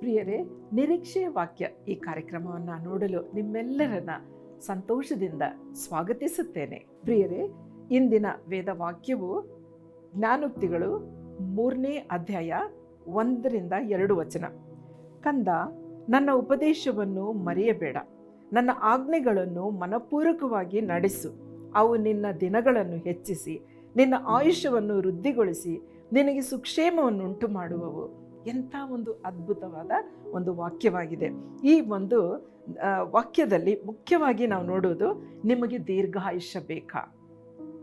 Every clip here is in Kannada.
ಪ್ರಿಯರೇ, ನಿರೀಕ್ಷೆಯ ವಾಕ್ಯ ಈ ಕಾರ್ಯಕ್ರಮವನ್ನು ನೋಡಲು ನಿಮ್ಮೆಲ್ಲರನ್ನ ಸಂತೋಷದಿಂದ ಸ್ವಾಗತಿಸುತ್ತೇನೆ. ಪ್ರಿಯರೇ, ಇಂದಿನ ವೇದ ವಾಕ್ಯವು ಜ್ಞಾನೋಕ್ತಿಗಳು ಮೂರನೇ ಅಧ್ಯಾಯ ಒಂದರಿಂದ ಎರಡು ವಚನ. ಕಂದ, ನನ್ನ ಉಪದೇಶವನ್ನು ಮರೆಯಬೇಡ. ನನ್ನ ಆಜ್ಞೆಗಳನ್ನು ಮನಪೂರ್ವಕವಾಗಿ ನಡೆಸು. ಅವು ನಿನ್ನ ದಿನಗಳನ್ನು ಹೆಚ್ಚಿಸಿ, ನಿನ್ನ ಆಯುಷ್ಯವನ್ನು ವೃದ್ಧಿಗೊಳಿಸಿ, ನಿನಗೆ ಸುಕ್ಷೇಮವನ್ನುಂಟು ಮಾಡುವವು ಎಂಥ ಒಂದು ಅದ್ಭುತವಾದ ಒಂದು ವಾಕ್ಯವಾಗಿದೆ. ಈ ಒಂದು ವಾಕ್ಯದಲ್ಲಿ ಮುಖ್ಯವಾಗಿ ನಾವು ನೋಡೋದು ನಿಮಗೆ ದೀರ್ಘಾಯುಷ್ಯ ಬೇಕಾ?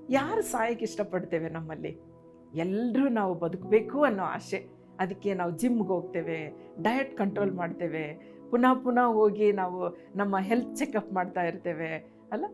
ಯಾರು ಸಾಯಕ್ಕೆ ಇಷ್ಟಪಡ್ತೇವೆ ನಮ್ಮಲ್ಲಿ? ಎಲ್ಲರೂ ನಾವು ಬದುಕಬೇಕು ಅನ್ನೋ ಆಸೆ. ಅದಕ್ಕೆ ನಾವು ಜಿಮ್ಗೆ ಹೋಗ್ತೇವೆ, ಡಯಟ್ ಕಂಟ್ರೋಲ್ ಮಾಡ್ತೇವೆ, ಪುನಃ ಪುನಃ ಹೋಗಿ ನಾವು ನಮ್ಮ ಹೆಲ್ತ್ ಚೆಕಪ್ ಮಾಡ್ತಾ ಇರ್ತೇವೆ, ಅಲ್ಲ?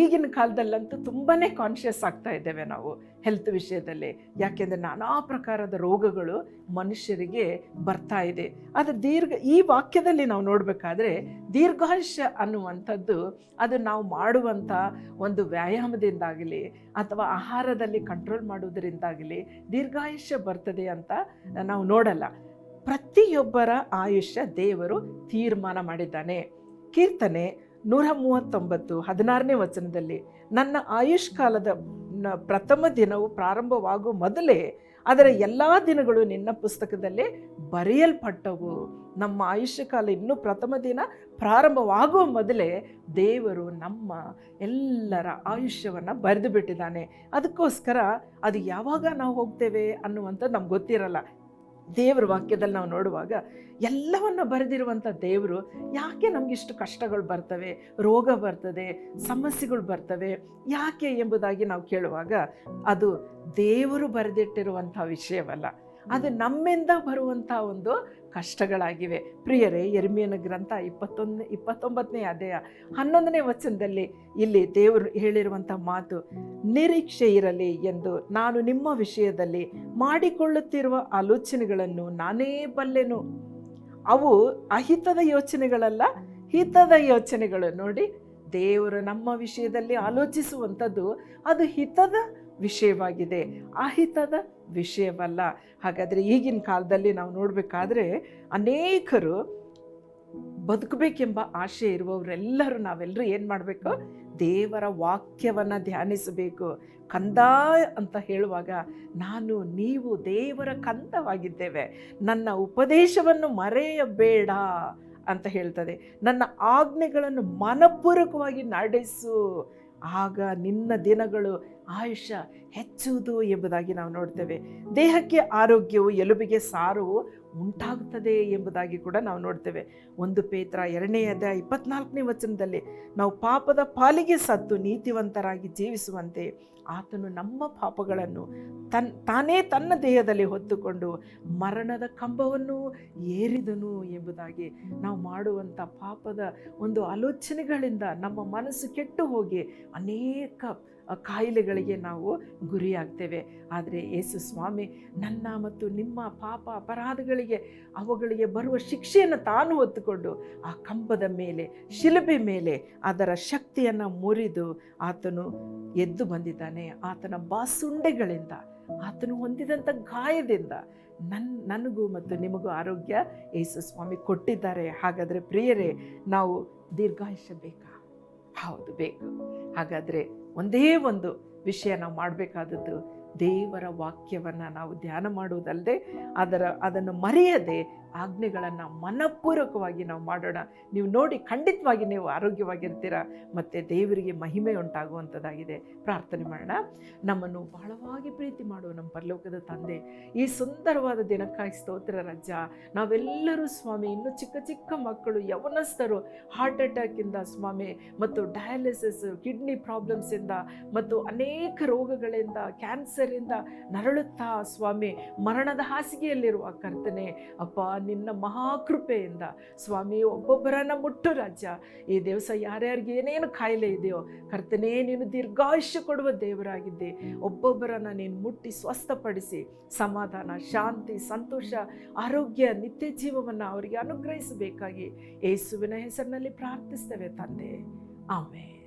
ಈಗಿನ ಕಾಲದಲ್ಲಂತೂ ತುಂಬಾ ಕಾನ್ಷಿಯಸ್ ಆಗ್ತಾ ಇದ್ದೇವೆ ನಾವು ಹೆಲ್ತ್ ವಿಷಯದಲ್ಲಿ. ಯಾಕೆಂದರೆ ನಾನಾ ಪ್ರಕಾರದ ರೋಗಗಳು ಮನುಷ್ಯರಿಗೆ ಬರ್ತಾ ಇದೆ. ಆದರೆ ದೀರ್ಘ, ಈ ವಾಕ್ಯದಲ್ಲಿ ನಾವು ನೋಡಬೇಕಾದ್ರೆ ದೀರ್ಘಾಯುಷ್ಯ ಅನ್ನುವಂಥದ್ದು ಅದು ನಾವು ಮಾಡುವಂಥ ಒಂದು ವ್ಯಾಯಾಮದಿಂದಾಗಲಿ ಅಥವಾ ಆಹಾರದಲ್ಲಿ ಕಂಟ್ರೋಲ್ ಮಾಡುವುದರಿಂದಾಗಲಿ ದೀರ್ಘಾಯುಷ್ಯ ಬರ್ತದೆ ಅಂತ ನಾವು ನೋಡಲ್ಲ. ಪ್ರತಿಯೊಬ್ಬರ ಆಯುಷ್ಯ ದೇವರು ತೀರ್ಮಾನ ಮಾಡಿದ್ದಾನೆ. ಕೀರ್ತನೆ ನೂರ ಮೂವತ್ತೊಂಬತ್ತು ಹದಿನಾರನೇ ವಚನದಲ್ಲಿ, ನನ್ನ ಆಯುಷ್ ಕಾಲದ ಪ್ರಥಮ ದಿನವು ಪ್ರಾರಂಭವಾಗುವ ಮೊದಲೇ ಅದರ ಎಲ್ಲ ದಿನಗಳು ನಿನ್ನ ಪುಸ್ತಕದಲ್ಲಿ ಬರೆಯಲ್ಪಟ್ಟವು. ನಮ್ಮ ಆಯುಷ್ಯ ಕಾಲ ಇನ್ನೂ ಪ್ರಥಮ ದಿನ ಪ್ರಾರಂಭವಾಗುವ ಮೊದಲೇ ದೇವರು ನಮ್ಮ ಎಲ್ಲರ ಆಯುಷ್ಯವನ್ನು ಬರೆದು ಬಿಟ್ಟಿದ್ದಾನೆ. ಅದಕ್ಕೋಸ್ಕರ ಅದು ಯಾವಾಗ ನಾವು ಹೋಗ್ತೇವೆ ಅನ್ನುವಂಥದ್ದು ನಮ್ಗೆ ಗೊತ್ತಿರಲ್ಲ. ದೇವರ ವಾಕ್ಯದಲ್ಲಿ ನಾವು ನೋಡುವಾಗ ಎಲ್ಲವನ್ನು ಬರೆದಿರುವಂಥ ದೇವರು ಯಾಕೆ ನಮಗಿಷ್ಟು ಕಷ್ಟಗಳು ಬರ್ತವೆ, ರೋಗ ಬರ್ತದೆ, ಸಮಸ್ಯೆಗಳು ಬರ್ತವೆ, ಯಾಕೆ ಎಂಬುದಾಗಿ ನಾವು ಕೇಳುವಾಗ ಅದು ದೇವರು ಬರೆದಿಟ್ಟಿರುವಂಥ ವಿಷಯವಲ್ಲ. ಅದು ನಮ್ಮಿಂದ ಬರುವಂಥ ಒಂದು ಕಷ್ಟಗಳಾಗಿವೆ. ಪ್ರಿಯರೇ ಎರ್ಮಿಯನ ಗ್ರಂಥ ಇಪ್ಪತ್ತೊಂದು ಇಪ್ಪತ್ತೊಂಬತ್ತನೇ ಅಧ್ಯಾಯ ಹನ್ನೊಂದನೇ ವಚನದಲ್ಲಿ ಇಲ್ಲಿ ದೇವರು ಹೇಳಿರುವಂಥ ಮಾತು ನಿರೀಕ್ಷೆ ಇರಲಿ ಎಂದು ನಾನು ನಿಮ್ಮ ವಿಷಯದಲ್ಲಿ ಮಾಡಿಕೊಳ್ಳುತ್ತಿರುವ ಆಲೋಚನೆಗಳನ್ನು ನಾನೇ ಬಲ್ಲೆನು. ಅವು ಅಹಿತದ ಯೋಚನೆಗಳಲ್ಲ ಹಿತದ ಯೋಚನೆಗಳು. ನೋಡಿ ದೇವರು ನಮ್ಮ ವಿಷಯದಲ್ಲಿ ಆಲೋಚಿಸುವಂಥದ್ದು ಅದು ಹಿತದ ವಿಷಯವಾಗಿದೆ. ಅಹಿತದ ವಿಷಯವಲ್ಲ. ಹಾಗಾದರೆ ಈಗಿನ ಕಾಲದಲ್ಲಿ ನಾವು ನೋಡಬೇಕಾದ್ರೆ ಅನೇಕರು ಬದುಕಬೇಕೆಂಬ ಆಶೆ ಇರುವವರೆಲ್ಲರೂ ನಾವೆಲ್ಲರೂ ಏನು ಮಾಡಬೇಕು? ದೇವರ ವಾಕ್ಯವನ್ನು ಧ್ಯಾನಿಸಬೇಕು. ಕಂದ ಅಂತ ಹೇಳುವಾಗ ನಾನು, ನೀವು ದೇವರ ಕಂದವಾಗಿದ್ದೇವೆ. ನನ್ನ ಉಪದೇಶವನ್ನು ಮರೆಯಬೇಡ ಅಂತ ಹೇಳ್ತದೆ. ನನ್ನ ಆಜ್ಞೆಗಳನ್ನು ಮನಪೂರ್ವಕವಾಗಿ ನಡೆಸು ಆಗ ನಿನ್ನ ದಿನಗಳು ಆಯುಷ್ಯ ಹೆಚ್ಚುವುದು ಎಂಬುದಾಗಿ ನಾವು ನೋಡ್ತೇವೆ. ದೇಹಕ್ಕೆ ಆರೋಗ್ಯವು ಎಲುಬಿಗೆ ಸಾರು ಉಂಟಾಗುತ್ತದೆ ಎಂಬುದಾಗಿ ಕೂಡ ನಾವು ನೋಡ್ತೇವೆ. ಒಂದು ಪೇತ್ರ ಎರಡನೆಯದ ಇಪ್ಪತ್ನಾಲ್ಕನೇ ವಚನದಲ್ಲಿ ನಾವು ಪಾಪದ ಪಾಲಿಗೆ ಸತ್ತು ನೀತಿವಂತರಾಗಿ ಜೀವಿಸುವಂತೆ ಆತನು ನಮ್ಮ ಪಾಪಗಳನ್ನು ತನ್, ತಾನೇ ತನ್ನ ದೇಹದಲ್ಲಿ ಹೊತ್ತುಕೊಂಡು ಮರಣದ ಕಂಬವನ್ನು ಏರಿದನು ಎಂಬುದಾಗಿ ನಾವು ಮಾಡುವಂಥ ಪಾಪದ ಒಂದು ಆಲೋಚನೆಗಳಿಂದ ನಮ್ಮ ಮನಸ್ಸು ಕೆಟ್ಟು ಹೋಗಿ ಅನೇಕ ಕಾಯಿಲೆಗಳಿಗೆ ನಾವು ಗುರಿಯಾಗ್ತೇವೆ. ಆದರೆ ಯೇಸು ಸ್ವಾಮಿ ನನ್ನ ಮತ್ತು ನಿಮ್ಮ ಪಾಪ ಅಪರಾಧಗಳಿಗೆ ಅವುಗಳಿಗೆ ಬರುವ ಶಿಕ್ಷೆಯನ್ನು ತಾನು ಹೊತ್ತುಕೊಂಡು ಆ ಕಂಬದ ಮೇಲೆ ಶಿಲುಬೆ ಮೇಲೆ ಅದರ ಶಕ್ತಿಯನ್ನು ಮುರಿದು ಆತನು ಎದ್ದು ಬಂದಿದ್ದಾನೆ. ಆತನ ಬಾಸುಂಡೆಗಳಿಂದ ಆತನು ಹೊಂದಿದಂಥ ಗಾಯದಿಂದ ನನ್ನ ನನಗೂ ಮತ್ತು ನಿಮಗೂ ಆರೋಗ್ಯ ಯೇಸು ಸ್ವಾಮಿ ಕೊಟ್ಟಿದ್ದಾರೆ. ಹಾಗಾದರೆ ಪ್ರಿಯರೇ ನಾವು ದೀರ್ಘಾಯುಷ್ಯ ಬೇಕಾ? ಹೌದು ಬೇಕು. ಹಾಗಾದರೆ ಒಂದೇ ಒಂದು ವಿಷಯ ನಾವು ಮಾಡಬೇಕಾದದ್ದು ದೇವರ ವಾಕ್ಯವನ್ನು ನಾವು ಧ್ಯಾನ ಮಾಡುವುದಲ್ಲದೆ ಅದರ ಅದನ್ನು ಮರೆಯದೆ ಆಜ್ಞೆಗಳನ್ನು ಮನಪೂರ್ವಕವಾಗಿ ನಾವು ಮಾಡೋಣ. ನೀವು ನೋಡಿ ಖಂಡಿತವಾಗಿ ನೀವು ಆರೋಗ್ಯವಾಗಿರ್ತೀರ. ಮತ್ತು ದೇವರಿಗೆ ಮಹಿಮೆ ಉಂಟಾಗುವಂಥದ್ದಾಗಿದೆ. ಪ್ರಾರ್ಥನೆ ಮಾಡೋಣ. ನಮ್ಮನ್ನು ಬಹಳವಾಗಿ ಪ್ರೀತಿ ಮಾಡುವ ನಮ್ಮ ಪರಲೋಕದ ತಂದೆ. ಈ ಸುಂದರವಾದ ದಿನಕ್ಕಾಗಿ ಸ್ತೋತ್ರ ರಜ್ಜ ನಾವೆಲ್ಲರೂ ಸ್ವಾಮಿ, ಇನ್ನು ಚಿಕ್ಕ ಚಿಕ್ಕ ಮಕ್ಕಳು, ಯವನಸ್ಥರು ಹಾರ್ಟ್ ಅಟ್ಯಾಕಿಂದ ಸ್ವಾಮಿ, ಮತ್ತು ಡಯಾಲಿಸಿಸ್ ಕಿಡ್ನಿ ಪ್ರಾಬ್ಲಮ್ಸಿಂದ ಮತ್ತು ಅನೇಕ ರೋಗಗಳಿಂದ ಕ್ಯಾನ್ಸರಿಂದ ನರಳುತ್ತಾ ಸ್ವಾಮಿ, ಮರಣದ ಹಾಸಿಗೆಯಲ್ಲಿರುವ ಕರ್ತನೆ, ಅಪ್ಪ ನಿನ್ನ ಮಹಾಕೃಪೆಯಿಂದ. ಸ್ವಾಮಿ, ಒಬ್ಬೊಬ್ಬರನ್ನ ಮುಟ್ಟು ರಾಜ್ಯ ಈ ದಿವಸ ಯಾರ್ಯಾರಿಗೆ ಏನೇನು ಕಾಯಿಲೆ ಇದೆಯೋ, ಕರ್ತನೇ ನೀನು ದೀರ್ಘಾಯುಷ್ಯ ಕೊಡುವ ದೇವರಾಗಿದ್ದೆ. ಒಬ್ಬೊಬ್ಬರನ್ನ ನೀನು ಮುಟ್ಟಿ ಸ್ವಸ್ಥಪಡಿಸಿ, ಸಮಾಧಾನ, ಶಾಂತಿ, ಸಂತೋಷ, ಆರೋಗ್ಯ, ನಿತ್ಯ ಜೀವವನ್ನು ಅವರಿಗೆ ಅನುಗ್ರಹಿಸಬೇಕಾಗಿ ಯೇಸುವಿನ ಹೆಸರಿನಲ್ಲಿ ಪ್ರಾರ್ಥಿಸ್ತೇವೆ ತಂದೆ. ಆಮೇಲೆ